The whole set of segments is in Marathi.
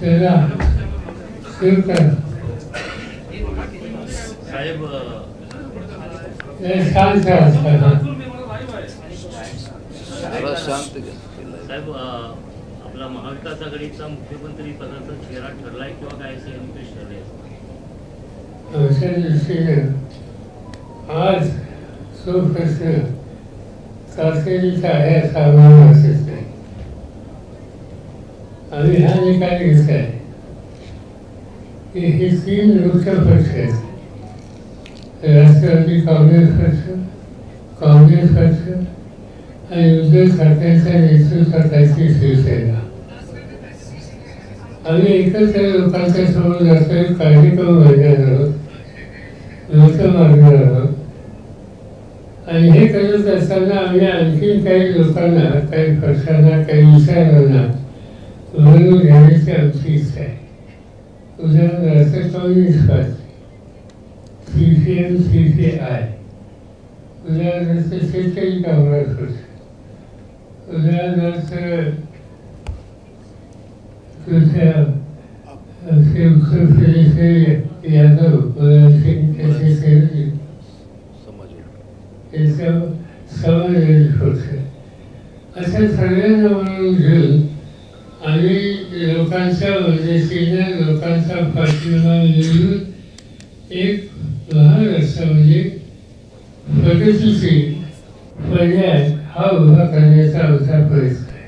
त्याला करा साहेब हे शांत शांत. साहेब आपला महाविकास आघाडीचा मुख्यमंत्री पदाचा चेहरा ठरलाय किंवा काय असे निकष ठरले आज तो प्रश्न तातडीचा आहे असा आम्हाला आणि नाही जे हा घेत आहे की हे तीन मुख्य पक्ष आहेत. राष्ट्रवादी काँग्रेस पक्ष काँग्रेस पक्ष आणि उद्धव ठाकरेच्या नेतृत्वाखालची शिवसेना. आम्ही एकत्र लोकांच्या समोर जातोय काळजी करून बघणार आहोत. लोक मागणार आहोत. आणि हे करत असताना आम्ही आणखी काही लोकांना काही पक्षांना काही विचारांना वळून घेण्याची आमची आहे उदाहरणार्थ communist party C P M C P I उदाहरणार्थ शेतकरी कामगार पक्ष उदाहरणार्थ तुझ्या असे उत्तर प्रदेशचे यादव सिंग त्याचे सहयोगी समाजवादी पक्ष अशा सगळ्यांना म्हणून घेऊन आम्ही लोकांच्या मदतीने लोकांचा पाठिंबा मिळवून एक लहान महाराष्ट्र म्हणजे प्रगतीशील पर्याय हा उभा करण्याचा आमचा प्रयत्न आहे.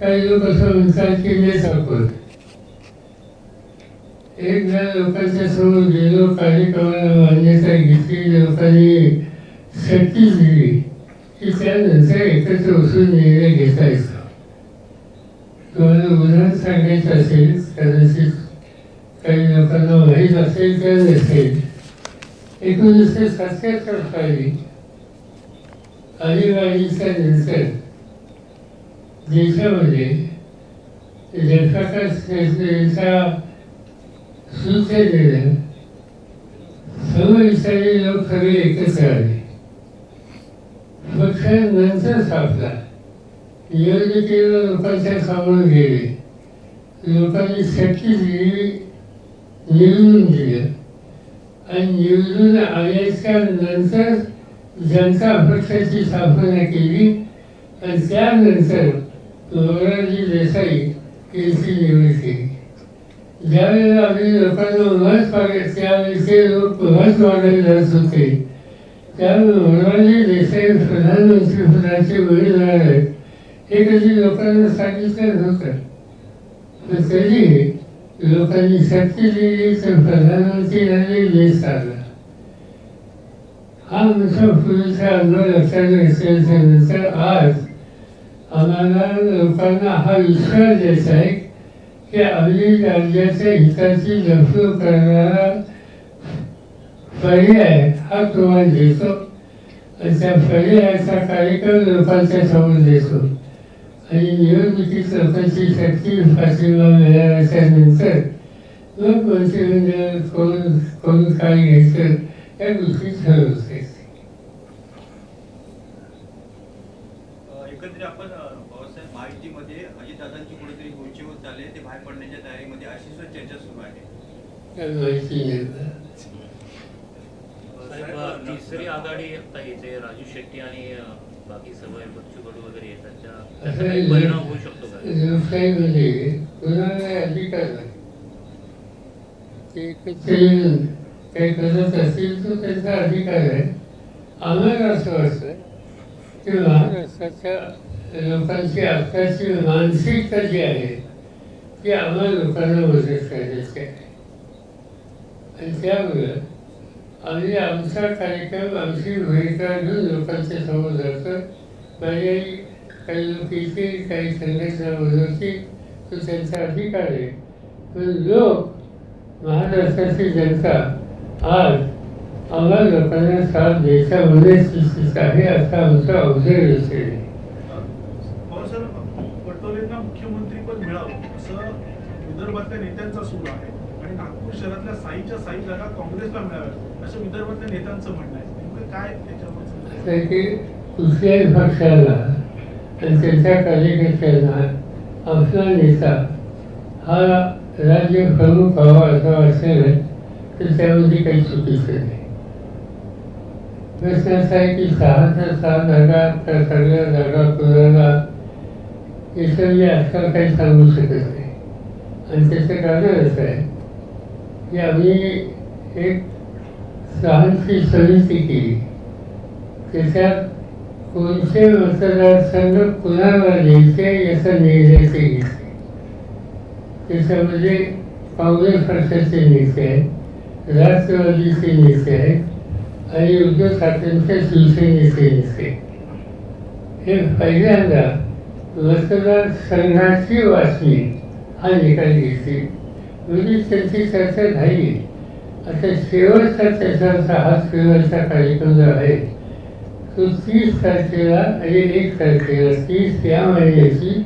काही लोक असं म्हणतात की मी सापड एकदा लोकांच्या समोर गेलो कार्यक्रमाला मान्यता घेतली लोकांनी शक्ती दिली की त्यानंतर एकत्र बसून निर्णय घेता येतो. तुम्हाला उदाहरण सांगायचं असेल कदाचित काही लोकांना माहीत असेल किंवा नसेल. एकोणीसशे सत्याहत्तर साली आणीबाणीच्या नंतर देशामध्ये जगप्रकाश यांच्या सूचनेनं समविचारी लोक सगळे एकत्र आले पक्ष नंतर सापला निवडणुकीला लोकांच्या समोर गेले लोकांनी शक्ती दिली निवडून दिलं आणि निवडून आल्याच्यानंतर जनता पक्षाची स्थापना केली. आणि त्यानंतर मोरारजी देसाई यांची निवड केली ज्यावेळेला आम्ही लोकांना मत मागत त्यावेळी ते लोक मत मागायला जात होते. त्यामुळे मोरारजी देसाई प्रधानमंत्री पदाचे उमेदवार आहेत हे कधी लोकांना सांगितलं नव्हतं पण तरी लोकांनी शक्ती दिली तर प्रधानमंत्री झाले देश चालला हा आमचा पूर्वीचा अनुभव लक्षात घेतल्याच्या नंतर आज आम्हाला लोकांना हा विश्वास द्यायचा आहे की आम्ही राज्याच्या हिताची जपणूक करणारा पर्याय हा तुम्हाला देतो आणि त्या पर्यायाचा कार्यक्रम लोकांच्या समोर देतो आणि निवडणुकीत लोकांची शक्ती पाठिंबा मिळाल्याच्या नंतर मग मंत्रिमंडळ कोण कोण काय घ्यायचं या गोष्टी ठरवते एकंदरीत आपण अ, बाबासाहेब महायुतीमध्ये अजितदादांची कुठेतरी गोची होत झाले ते बाहेर पडण्याच्या तयारीमध्ये अशी सुद्धा चर्चा सुरू आहे. माहिती नाही. तिसरी आघाडी आता येते राजू शेट्टी आणि बाकी वगैरे येतात त्याचा असं काही परिणाम होऊ शकतो का? लोकशाहीमध्ये कुणाला अधिकार नाही ते एकत्र येऊन काही करत असतील तर त्यांचा अधिकार आहे. आम्हाला असं वाटतं की महाराष्ट्राच्या लोकांची आत्ताची मानसिकता जी आहे ती आम्हाला लोकांना मदत करायची आहे. आणि त्यामुळं आम्ही आमचा कार्यक्रम आमची भूमिका घेऊन लोकांच्या समोर जातो. पर्यायी काही लोक येतील काही संघटना बोलवतील तो त्यांचा अधिकार आहे. पण लोक महाराष्ट्राची जनता आज आम्हा लोकांना साथ द्यायच्या मनस्थितीत आहे असा आमचा ऑब्झर्वेशन आहे बाबासाहेब पटोलेंना मुख्यमंत्रीपद मिळावं असं विदर्भातल्या नेत्यांचा सूर आहे. शहरातल्या साईच्या साई जागा काँग्रेसला मिळाव्यात असं विदर्भातल्या नेत्यांचं म्हणणं आहे. नेमकं काय त्याच्यावर कुठल्याही पक्षाला आणि त्यांच्या कार्यकर्त्यांना आपला नेता हा राज्य प्रमुख व्हावा असं वाटलं तर त्यामध्ये काही चुकीचं नाही. प्रश्न असा आहे की सहाच्या सहा जागा त्या सगळ्या जागा कुणाला याचं मी आजकाल काही सांगू शकत नाही. आणि त्याचं कारण असं आहे की आम्ही एक सहांची समिती केली. त्याच्यात कोणते मतदारसंघ कुणाला द्यायचे याचा निर्णय ते घेतले. त्याच्यामध्ये म्हणजे काँग्रेस पक्षाचे नेते आहेत राष्ट्रवादीचे नेते आहेत आणि उद्धव ठाकरेंच्या शिवसेनेचे नेते हे पहिल्यांदा मतदारसंघाची वाचणी हा निकाल घेतली म्हणजे त्यांची चर्चा झाली आता शेवटचा त्याचा हा शेवटचा कार्यक्रम जो आहे तो तीस तारखेला आणि एक तारखेला तीस या महिन्याची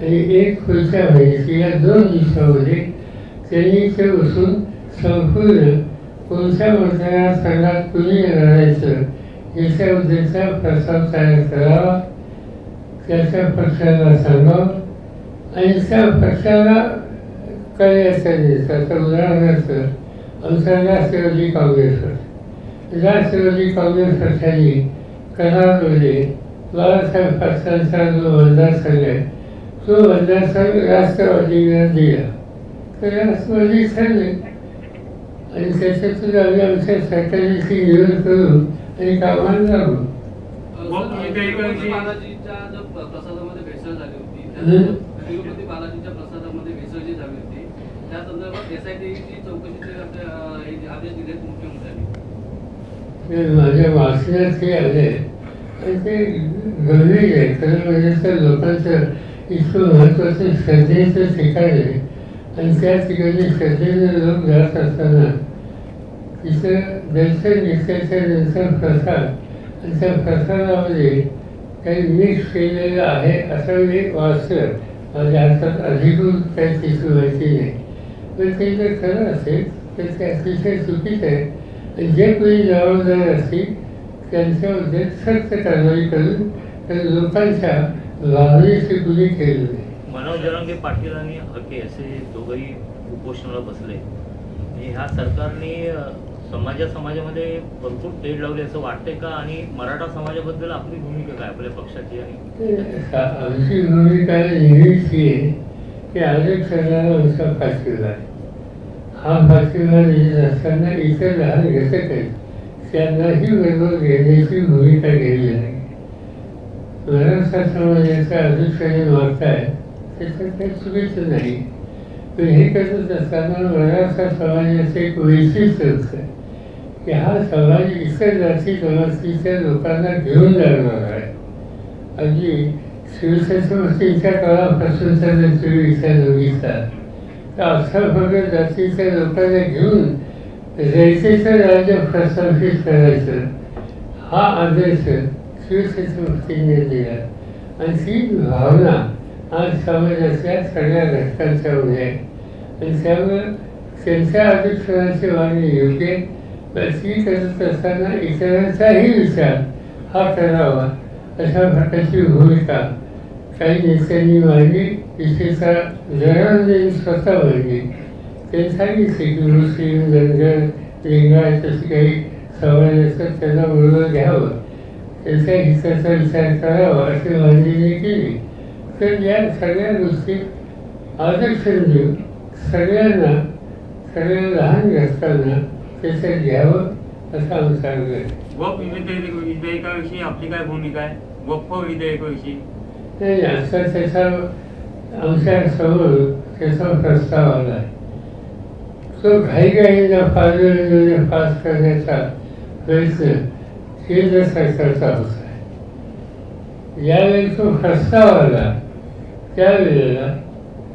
आणि एक पुढच्या महिन्याची या दोन दिवसामध्ये त्यांनी ते बसून संपूर्ण कोणत्या मतदार संघात कुणी लढायचं याच्याबद्दलचा प्रस्ताव तयार करावा त्याच्या पक्षाला सांगावा आणि त्या पक्षाला कार्याचा द्यायचा आता उदाहरणार्थ आमचा राष्ट्रवादी काँग्रेस राष्ट्रवादी काँग्रेस पक्षाने करारमध्ये बाळासाहेब पक्षांचा जो मतदारसंघ आहे तो मतदारसंघ राष्ट्रवादीला दिला तर राष्ट्रवादी ठरले आणि त्याच्यातून आम्ही आमच्या सरकारची निवड करू आणि कामाला लागू तिरुपती बालाजीच्या जो प्र- प्रसादामध्ये भेसळ झाली होती. तिरुपती बालाजीच्या प्रसादामध्ये त्या संदर्भात एसआयटीची चौकशीचे आदेश दिलेत मुख्यमंत्र्यांनी माझ्या वाचण्यात आले. आणि ते गंभीर आहे. म्हणजे लोकांचं इतकं महत्त्वाचं श्रद्धेचं ठिकाण आहे. आणि त्या ठिकाणी श्रद्धेने लोक जात असताना तिथं दर्शन घेतल्याच्या नंतर प्रसार आणि त्या प्रसादामध्ये काही मिक्स केलेलं आहे असं मी वाचलं. माझ्या हातात अधिकृत काही तिची माहिती नाही. पण ते जर खरं असेल तर ते अतिशय चुकीचं आहे आणि जे कोणी जबाबदार असतील त्यांच्याबद्दल सक्त कारवाई करून त्या लोकांच्या भावनेची गुन्हे केली नाही मनोज जरांगे पाटील आणि हके असे दोघंही उपोषणाला बसले। आणि ह्या सरकारने समाजा समाजामध्ये भरपूर तेढ लावले असं वाटतंय का? आणि मराठा समाजाबद्दल आपली भूमिका काय आपल्या पक्षाची आणि? आमची भूमिका नेहमीच आहे की आरक्षणाला आमचा फाशीला आहे. हा फाशीला असताना इतर लहान घटक आहेत त्यांनाही बरोबर घेण्याची भूमिका केली नाही मराठा समाजाच्या आरक्षणे मागताय त्याच्यात काही चुकीचं नाही। पण हे करत असताना मराठा समाजाचं एक वैशिष्ट्य होतं की हा समाज इतर जाती जमातीच्या लोकांना घेऊन जाणार आहे अगदी शिवछत्रपतींच्या काळापासून जर तुम्ही विचार बघितला अख्खा भगत जातीच्या लोकांना घेऊन रयतेचं राज्य प्रस्थापित करायचं हा आदर्श शिवछत्रपतींनी दिला आणि ती भावना आज समाजाच्या सगळ्या घटकांच्यामध्ये आहे आणि त्यामुळे त्यांच्या आदर्शनाची मागणी योग्य ती करत असताना इतरांचाही विचार हा करावा अशा प्रकारची भूमिका काही नेत्यांनी मांडली. विशेषतः जनार्दन स्वतः मांडली ते सांगितले की मुस्लिम धनगर लिंगायत अशी काही समाज असतात त्यांना बरोबर घ्यावं त्यांच्या हिताचा विचार करावा अशी मांडणी केली तर या सगळ्या गोष्टी आरक्षण देऊन सगळ्यांना सगळ्या लहान घटकांना त्याच्यात घ्यावं असं आमचा आग्रह आहे वक्फ विधेयक विधेयकाविषयी आपली काय भूमिका आहे वक्फ विधेयकाविषयी नाही आता त्याचा आमच्यासमोर त्याचा प्रस्ताव आला आहे घाई घाईघाईला फार पास करण्याचा प्रयत्न केंद्र सरकारचा होता यावेळी तो प्रस्ताव आला त्यावेळेला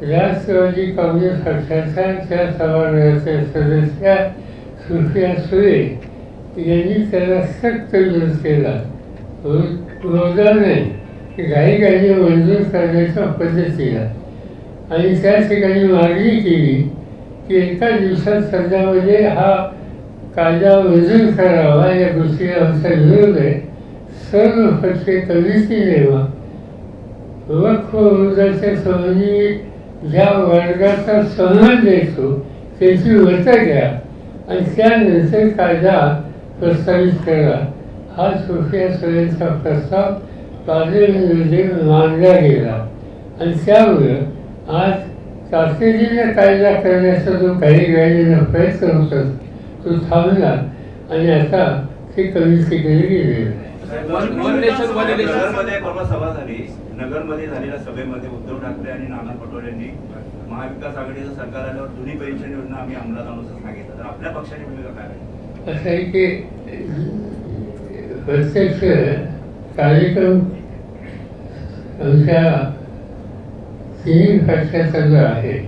राष्ट्रवादी काँग्रेस पक्षाच्या त्या सभागृहाच्या सदस्या सुप्रिया सुळे यांनी त्याला सक्त विरोध केला. रोजाने घाई गाडी मंजूर करण्याच्या पद्धतीला आणि त्या ठिकाणी मागणी केली की एका दिवसात सध्यामध्ये हा कायदा मंजूर करावा या गोष्टीला आमचा विरोध आहे सर्व पक्ष कमिटी नेमा वक्फ विरोधाच्या संबंधी ज्या वर्गाचा सन्मान देतो त्याची मतं घ्या आणि त्यानंतर कायदा प्रस्तावित करा? हा सोफिया सुळेंचा प्रस्ताव पार्लमेंटमध्ये मांडला गेला आणि त्यामुळं आज तातडीने कायदा करण्याचा जो काही वेळेला प्रयत्न होता तो थांबला आणि आता ते कमी केले परवा सभा झाली. नगरमध्ये झालेल्या सभेमध्ये उद्धव ठाकरे आणि नाना पटोलेंनी महाविकास आघाडीचं सरकार आल्यावर जुनी पेन्शन योजना आम्ही अंमलात आणू असं सांगितलं. तर आपल्या पक्षाची भूमिका काय आहे? असं आहे की प्रत्यक्ष कार्यक्रम आमच्या तीन घटकाचा जो आहे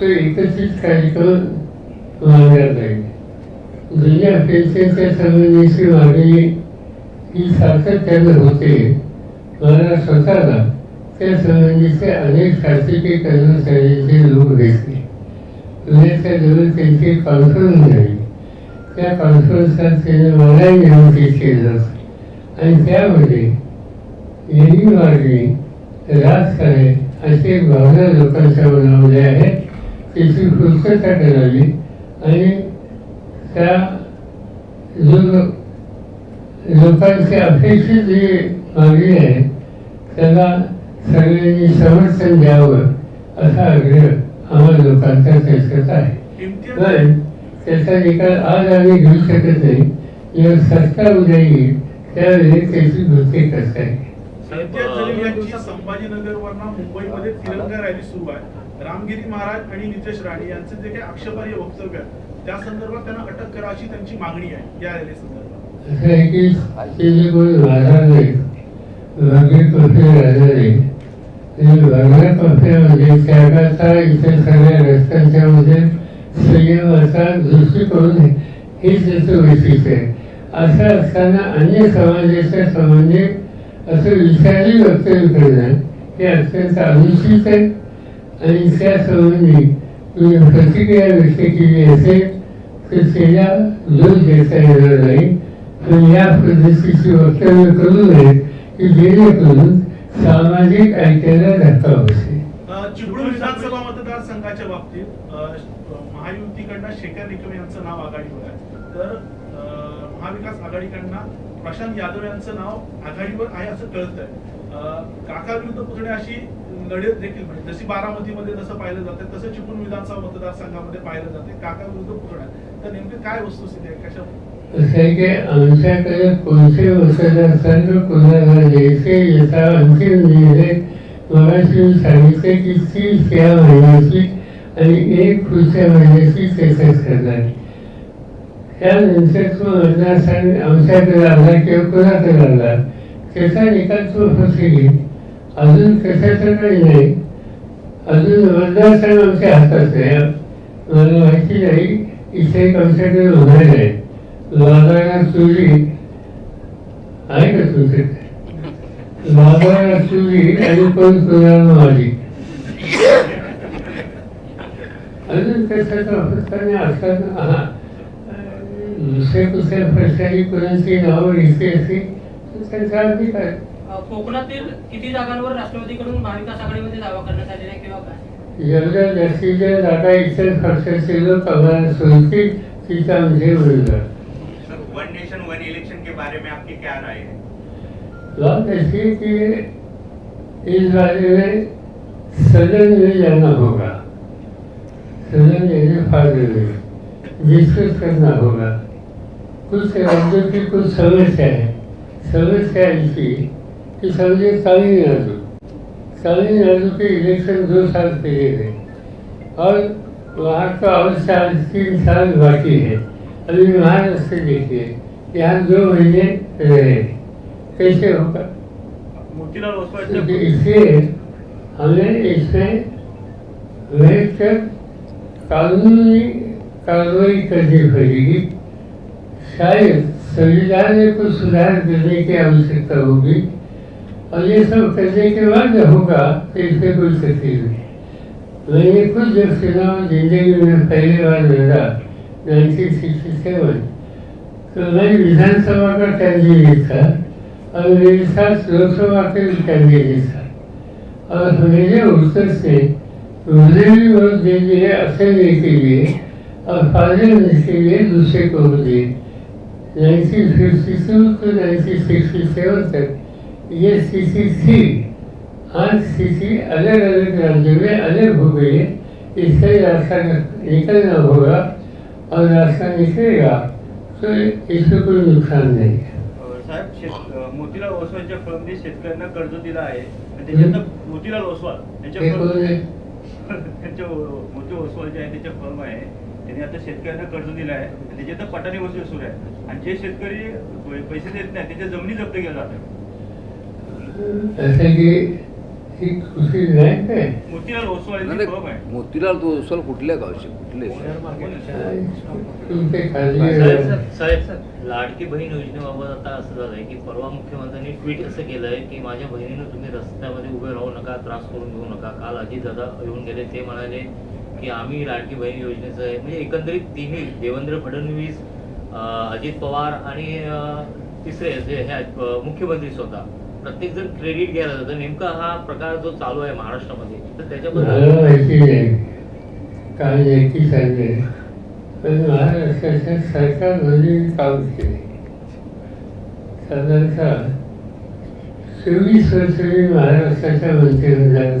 तो एकत्रित कार्यक्रम मानला जाईल. जुन्या पेन्शनच्या संबंधीची मागणी ही सातत्यानं होते. मला स्वतःला त्या संबंधीचे अनेक शासकीय कर्मचाऱ्यांचे लोक भेटले. पुण्याच्या जवळ त्यांची कॉन्फरन्स झाली त्या कॉन्फरन्सला त्याने मलाही निमंत्रित केलं. आणि त्यामध्ये यांनी मागणी राजकारण असे भावना लोकांच्या मनामध्ये आहेत त्याची पूर्तता करावी आणि त्या जो लोकांची अपेक्षित जी मागणी आहे त्याला सगळ्यांनी समर्थन द्यावं असा आग्रह आम्हा लोकांचा त्याच्यात आहे. पण त्याचा निकाल आज आम्ही घेऊ शकत नाही. सत्ता उद्या येईल त्यावेळी त्याची भूती कसं आहे. इम्तियाज जलील यांची संभाजीनगरवरनं मुंबईमध्ये तिरंगा रॅली सुरू आहे. रामगिरी महाराज आणि नितेश राणे यांचे जे काही आक्षेपार्ह वक्तव्य आहे त्या संदर्भात त्यांना अटक करा अशी त्यांची मागणी आहे या रॅली संदर्भात. असं त्यागाचा इतर सगळ्या रस्त्यांच्या मध्ये संयमाचा दृष्टिकोन हे त्याचं वैशिष्ट्य आहे. असं असताना अनेक समाजाच्या संबंधित असं विचारही वक्तव्य करणं हे अत्यंत अनुचित आहे. आणि त्या संबंधी तुम्ही प्रतिक्रिया व्यक्त केली असेल तर त्याला दोष देता येणार नाही. आणि या पद्धतीची वक्तव्य करू नये की जेणेकरून सामाजिक ऐक्याला धक्का बसेल. अ, चिपळूण विधानसभा मतदारसंघाच्या बाबतीत महायुतीकडनं शेखर निकम यांचं नाव आघाडीवर आहे. तर महाविकास आघाडीकडनं प्रशांत यादव यांचं नाव आघाडीवर आहे असं कळत आहे काका विरुद्ध पुतणे अशी लढत देखील म्हणजे जशी बारामतीमध्ये जसं पाहिलं जाते तसं चिपळूण विधानसभा मतदारसंघामध्ये पाहिलं जाते काका विरुद्ध पुतणे तर नेमकी काय वस्तुस्थिती आहे कशा आमच्याकडे कोणते मतदारसंघ कोणाला द्यायचे याचा अंतिम निर्णय मगाशी सांगितले की तीस या महिन्याची आणि एक पुढच्या महिन्याची त्याच्यात करणार. त्यानंतर तो मतदारसंघ आमच्याकडे आला किंवा कोणाकडे आला त्याचा निकाल तो होते अजून कशाचं काही नाही अजून मतदारसंघ आमच्या हातात आहे. मला माहिती नाही इथे एक आमच्याकडे उभार आहे लादाला चुरी आहे का तुझे लादाला सुरी आणि पण कुणाला मारी अजून कशाचा? वापर नाही असताना हा. दुसऱ्या कुठल्या प्रश्नाची कोणाची नावं लिहिली असेल तर त्यांचा अधिकार आहे. कोकणातील किती जागांवर राष्ट्रवादीकडून महाविकास आघाडीमध्ये दावा करण्यात आलेला आहे किंवा काय? एवढ्या जास्तीच्या जागा इतर पक्षाचे लोक आम्हाला सोडतील तिचा आमचे उमेदवार sir one nation one election के बारे में आपकी क्या राय है? बात ऐसी कि इस बारे में सदन में जाना होगा। सदन करना होगा। कुछ राज्यों की कुछ समस्या है। समस्या ऐसी कि समझे तमिलनाडु तमिलनाडु के इलेक्शन दो साल पहले गए और वहाँ का और साल तीन साल बाकी है। अभी महाराष्ट्र देखिए। यहाँ दो महीने रहे। कैसे होगा? इसलिए हमें इसमें कानूनी कार्रवाई करनी पड़ेगी शायद संविधान में कुछ सुधार करने की आवश्यकता होगी। और ये सब करने के बाद होगा तो इसमें कोई तकलीफ़ नहीं। मैंने खुद जब चुनाव ज़िंदगी में पहली बार लड़ा नाइनटीन सिक्सटी सेवन तो मैं विधानसभा का कैंडिडेट था और मेरे साथ लोकसभा के भी कैंडिडेट था। और मेरे उत्तर से उर्देवी दे दिए असेंबली के लिए और पार्लियामेंट के लिए दूसरे को दिए। 1952 to 1967 तक ये स्थिति आज स्थिति अलग अलग राज्यों में अलग हो गई है इससे रास्ता निकलना होगा और रास्ता निकलेगा तो इसमें कोई नुकसान नहीं है साहेब मोतीलाल ओसवालच्या फर्मने शेतकऱ्यांना कर्ज दिला आहे आणि मोतीलाल ओसवाल यांच्या हे त्यांच्या मोती ओसवाल जे आहे त्याच्या फर्म आहे त्यांनी आता शेतकऱ्यांना कर्ज दिलं आहे. आणि त्याच्यात पटाने वसूल सुरू आहे. आणि जे शेतकरी पैसे देत नाही त्याच्या जमिनी जप्त केल्या जातात. ही। आहे. मोतीलाल ओसवाल कुठल्या गावचे? कुठले? साहेब लाडकी बहीण योजनेबाबत आता असं झालंय की परवा मुख्यमंत्र्यांनी ट्विट असं केलंय की माझ्या बहिणीनं तुम्ही रस्त्यामध्ये उभे राहू नका त्रास करून घेऊ नका. काल अजित दादा येऊन गेले ते म्हणाले की आम्ही लाडकी बहीण योजनेचं आहे. म्हणजे एकंदरीत तिन्ही देवेंद्र फडणवीस अजित पवार आणि तिसरे जे हे मुख्यमंत्री स्वतः. प्रत्येक जण क्रेडिट घ्यायला जातं नेमका हा प्रकार जो चालू आहे महाराष्ट्रामध्ये तर त्याच्याबद्दल काय? नक्की चालले पण महाराष्ट्राच्या सरकारमध्ये मी काम केले. साधारणतः चोवीस वर्ष मी महाराष्ट्राच्या मंत्रिमंडळात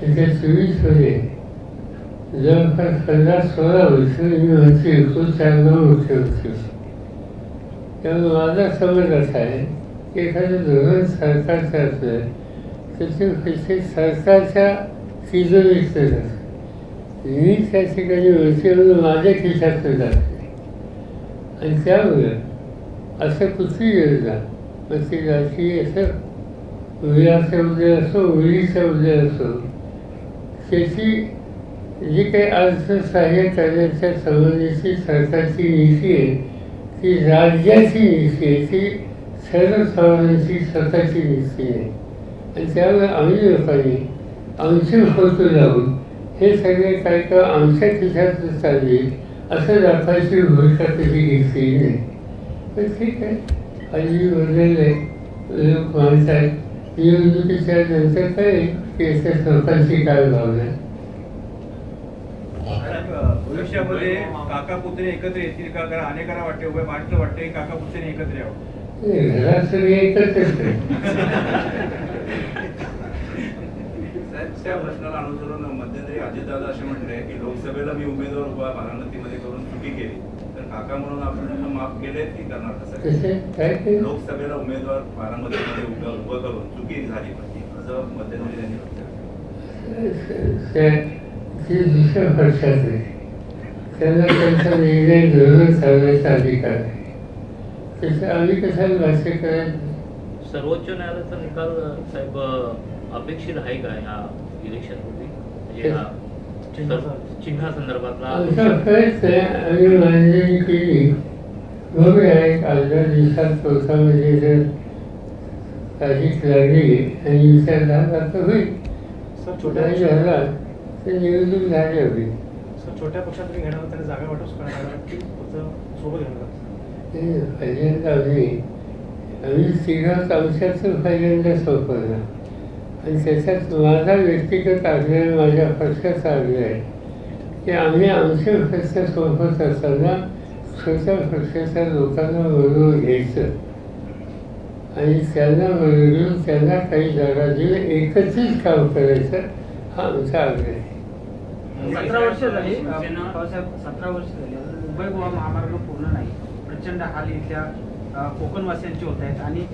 होतो त्याच्या चोवीसमध्ये जवळपास पंधरा सोळा वर्ष मी मंत्री होतो चार नऊ मुख्यमंत्री त्यामुळे माझा समज असा आहे की एखादं धोरण सरकारचं असलं त्याचे पैसे सरकारच्या तिजोरीत जातात मी त्या ठिकाणी मंत्री म्हणून माझ्या खिशातनं जात आणि त्यामुळे असं कुठली योजना मग ती राजकीय असं मुलाचं उद्या असो मुलीचं उद्या असो त्याची जी काही अर्थसहाय्य करण्याच्या संबंधीची सरकारची नीती आहे ती राज्याची नीती आहे ती सर्वसामान्यांची स्वतःची नीती आहे आणि त्यामुळे आम्ही लोकांनी आमची फोटो लावून हे। सगळे काय का आमच्या खिशात चालले असं दाखवायची भूमिका कधी घेतली नाही तर ठीक आहे हल्ली बदलले लोक मानतात निवडणुकीच्या नंतर काय की याच्या लोकांची काय अ, भविष्यामध्ये काका पुतणे एकत्र येतील का? कारण अनेकांना वाटते उभे माणसं वाटते की काका पुतणे एकत्र यावं. घरात सगळे त्या प्रश्नाला अनुसरून मध्यंतरी अजितदादा असे म्हटले की लोकसभेला मी उमेदवार उभा बारामतीमध्ये करून चुकी केली. तर काका म्हणून आपण माफ केले की करणार कसं? ते लोकसभेला उमेदवार बारामतीमध्ये उभं उभं करून चुकी झाली. असं मध्यंतरी त्यांनी वक्तव्य केलं. ते दुसऱ्या पक्षात आहे त्यांना त्यांचा निर्णय ठरवायचा अधिकार आहे. त्याचं आम्ही कशाला भाष्य करायचं सर्वोच्च न्यायालयाचा निकाल साहेब अपेक्षित आहे का ह्या इलेक्शनपूर्वी म्हणजे हा सर- चिन्हासंदर्भातला आमचा प्रयत्न आहे आम्ही मांडणी केली बघूया एक अर्ध्या दिवसात चौथामध्ये जर तारीख लागली आणि विचार झाला तर होईल सर नाही झाला तर निवडणूक झाली होईल सर छोट्या पक्षात तुम्ही घेणार त्याने जागा वाटप करणार की फक्त सोबत घेणार ते पहिल्यांदा आम्ही आम्ही तिघात आमच्याच पहिल्यांदा सोपवलं आणि त्याच्यात माझा व्यक्तिगत आग्रह माझ्या पक्षाचा आग्रह आहे की आम्ही आमचे पक्ष सोबत असताना छोट्या पक्षाच्या लोकांना बरोबर घ्यायचं आणि त्यांना बरोबर त्यांना काही जागा देऊन एकत्रित काम करायचं हा आमचा आग्रह आहे. सतरा वर्ष झाली. सतरा वर्ष झाली. मुंबई गोवा महामार्ग पूर्ण नाही. प्रचंड हाल इथल्या कोकणवासियांचे होत आहेत. आणि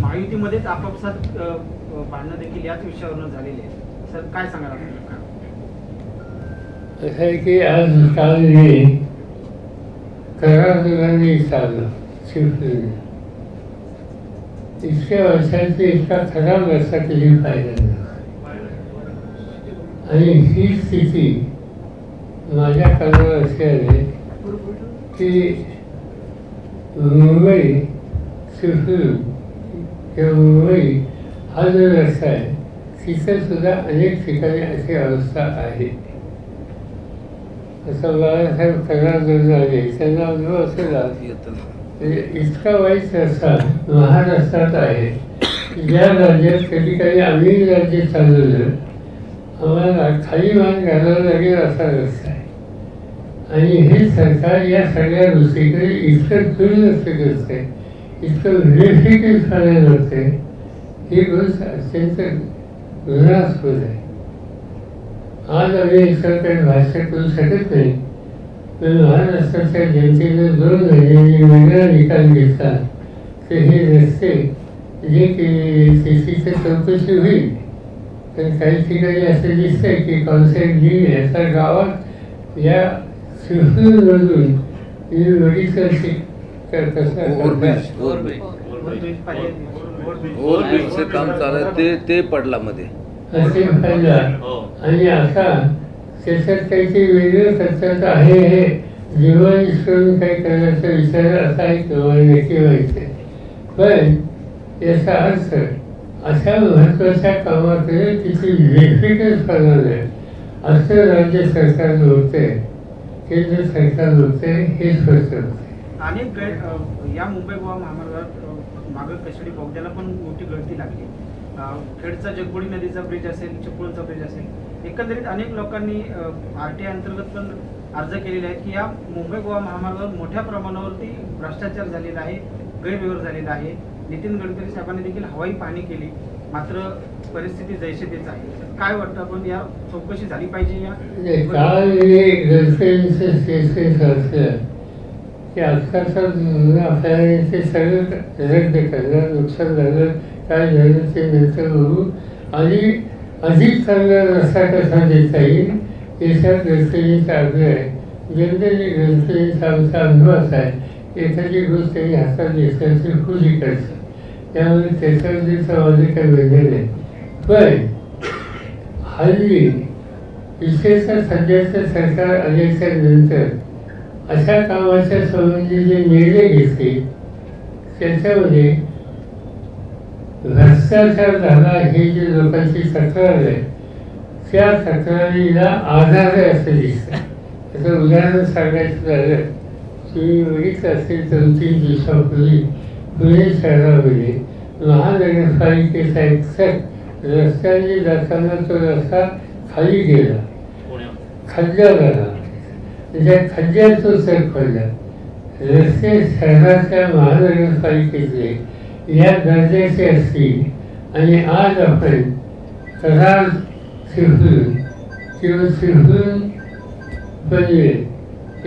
महायुतीमध्येच आपापसात भांडणं देखील याच विषयावरून झालेली आहेत. सर काय सांगाल आपण काय असं आहे की आज काल चाललं. शिवसेने इतक्या वर्षांची इतका खराब रस्ता केली पाहिजे आणि ही स्थिती माझ्या कानावर असल्याने की मुंबई चिपळूण किंवा मुंबई हा जो रस्ता आहे तिथंसुद्धा अनेक ठिकाणी अशी अवस्था आहे. असं बाळासाहेब करार जर आले त्यांना अनुभव असेल इतका वाईट रस्ता महाराष्ट्रात आहे ज्या राज्यात कधी काही आम्ही राज्य चालवलं आम्हाला खाली मान घालावं लागेल असा रस्ता आहे. आणि हे सरकार या सगळ्या गोष्टीकडे इतकं दुर्लक्ष करते इतकं व्हेरिफिकेट करायला होते ही गोष्ट अत्यंत घृणास्पद आहे. आज आम्ही याच्यावर काही भाष्य करू शकत नाही पण महाराष्ट्राच्या जनतेने दोन महिन्यांनी वेगळा निकाल घेतला तर हे रस्ते जे तर चौकशी होईल. पण काही ठिकाणी असं दिसतंय की कॉन्सेप्ट जी याचा गावात या मेडिकल पाहिजे. ओव्हरब्रिजचं काम चालू आहे ते ते पडला मध्ये. असे फायदा हो. आणि आता त्याच्यात काहीतरी वेगळं खर्चाचं आहे हे जीवन ईश्वरून काही करण्याचा विचार असा एक किंवा नक्की व्हायचे पण याचा अर्थ अशा महत्त्वाच्या कामाकडे तिथे व्हेरिफिकेट करणार आहे असं राज्य सरकार होते केंद्र सरकार होते हे स्पष्ट होते. अनेक या मुंबई गोवा महामार्गात मागं कशेडी बोगद्याला पण मोठी गळती लागली. खेडचा जगबुडी नदीचा ब्रिज असेल चिपळूणचा ब्रिज असेल एकंदरीत अनेक लोकांनी आर टी आय अंतर्गत पण अर्ज केलेले आहेत की या मुंबई गोवा महामार्गावर मोठ्या प्रमाणावरती भ्रष्टाचार झालेला आहे गैरव्यवहार झालेला आहे. नितीन गडकरी साहेबांनी देखील हवाई पाहणी केली. मात्र परिस्थिती जैसे तेच आहे. काय वाटतं आपण या चौकशी झाली पाहिजे या? हे की आजकालचा आपल्याला ते सगळं रद्द नुकसान झालं काय झालं ते नंतर बघू आणि अधिक चांगला रस्ता कसा देता येईल याच्यात गर्लफ्रेंडचा अर्ज आहे. जनतेने गर्लफ्रेंडचा आमचा अनुभव असा आहे एखादी गोष्ट त्यांनी हातात घेतल्याची खुशी करते त्यामुळे त्याच्यामध्ये माझं काही वेगळं नाही पण हल्ली विशेषतः सध्याचं सरकार आल्याच्यानंतर अशा कामाच्या संबंधी जे निर्णय घेतले त्याच्यामध्ये भ्रष्टाचार झाला हे जे लोकांची तक्रार आहे त्या तक्रारीला आधार आहे असं दिसतं. त्याचं उदाहरण सांगायचं झालं तुम्ही बघितलं असेल दोन तीन दिवसापूर्वी पुणे शहरामध्ये महानगरपालिकेचा एक सट रस्त्याने जाताना तो रस्ता खाली गेला. पुण्यात खड्डा झाला त्या खड्ड्यात तो सर पडला. रस्ते शहराच्या महानगरपालिकेचे या दर्जाचे असतील आणि आज आपण करार शिरून किंवा शिरून बनले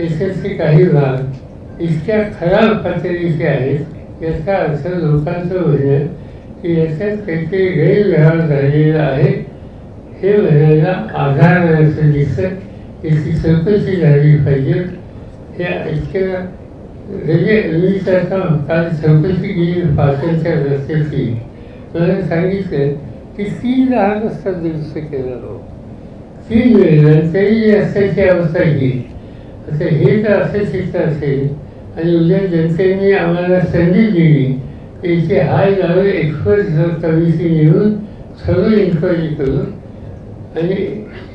याच्याचे काही भाग इतक्या खराब पातळीचे आहेत याचा अर्थ लोकांचं म्हणणं की याच्यात काहीतरी गैरव्यवहार झालेला आहे. हे म्हणायला आधार असं दिसतं. याची चौकशी झाली पाहिजे. हे इतक्या म्हणजे मी त्याचा काल चौकशी केली पाटणच्या रस्त्याची. मला सांगितलं की तीन लहान रस्ता दुरुस्त केला तीन वेळेला तरी रस्त्याची अवस्था येईल असं हे तर असं चित्र असेल. आणि उद्या जनतेने आम्हाला संधी दिली. त्याची हाय लावून एक्सपर्ट कमिटी नेऊन सर्व इन्क्वायरी करून आणि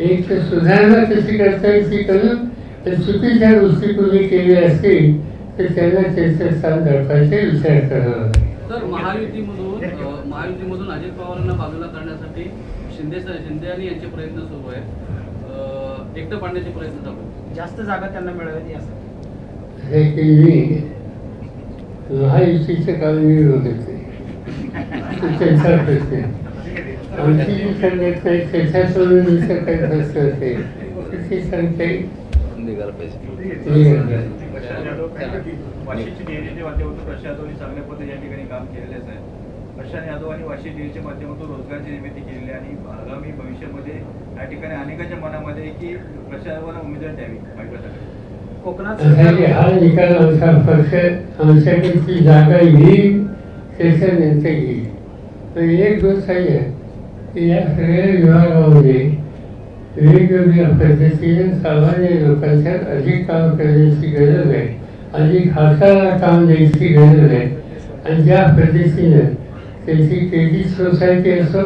एक तर सुधारणा कशी करता येईल ती करून तर चुकीच्या गोष्टी कोणी केल्या असतील तर त्यांना त्याचं स्थान दडपायचा विचार करावा लागेल. तर महायुतीमधून महायुतीमधून अजित पवारांना बाजूला करण्यासाठी शिंदे शिंदे आणि यांचे प्रयत्न सुरू आहेत. एकटं पाडण्याचे प्रयत्न चालू जास्त जागा त्यांना मिळाव्यात यासाठी हे की मी महायुतीचं प्रश्न आहे. आमची जी त्याच्या सोडून काही येईल निघाला पाहिजे वाशीची डेअरीच्या माध्यमातून प्रशांत यादवनी चांगल्या पद्धतीने या ठिकाणी काम केलेलंच आहे. प्रशांत यादव आणि वाशी डेअरीच्या माध्यमातून रोजगाराची निर्मिती केलेली आहे आणि आगामी भविष्यामध्ये या ठिकाणी अनेकाच्या मनामध्ये आहे की यादवांना उमेदवार द्यावी महाविकासाकडे कोकणात हा निकाल आमचा आमच्याकडची जागा येईल पण एक गोष्ट आहे की या सगळ्या विभागामध्ये वेगवेगळ्या पद्धतीने सामान्य लोकांच्या अधिक काम करण्याची गरज आहे अधिक हाताला काम द्यायची गरज आहे आणि ज्या पद्धतीनं त्याची क्रेडिट सोसायटी असो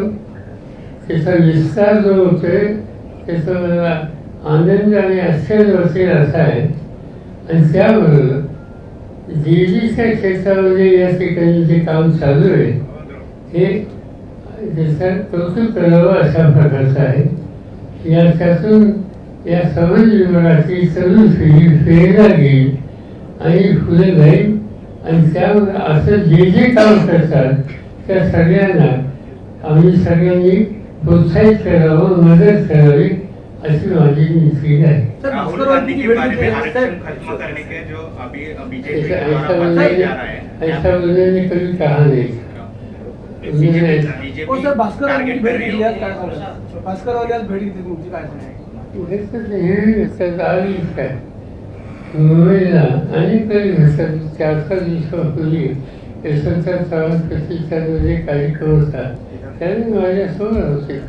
त्याचा विस्तार जो होतोय त्याचा मला आनंद आणि आश्चर्य असेल असा आहे आणि त्याबरोबर देवीच्या क्षेत्रामध्ये या ठिकाणी जे काम चालू आहे हे त्याचं कौतुक करावं अशा प्रकारचं आहे याच्यातून या समाज विभागाची तरुण पिढी प्रेरणा घेईल आणि पुढे जाईल आणि त्यावर असं जे जे काम करतात त्या सगळ्यांना आम्ही सगळ्यांनी प्रोत्साहित करावं मदत करावी अशी माझी निश्चित आहे. राहुल गांधी के बारे में आरक्षण खत्म करने के जो अभी बीजेपी ऐसा द्वारा ऐसा बताया उन्होंने जा रहा है ऐसा उन्होंने कभी कहा नहीं. बीजेपी हो सर भास्कर टारगेट कर रही भेट घेतली तुमची काय हे काय? मुंबईला अनेक घेतलं चार पाच दिवसापूर्वी यशवंत चव्हाण प्रतिष्ठानमध्ये कार्यक्रम होता. त्यावेळी माझ्यासमोर होते.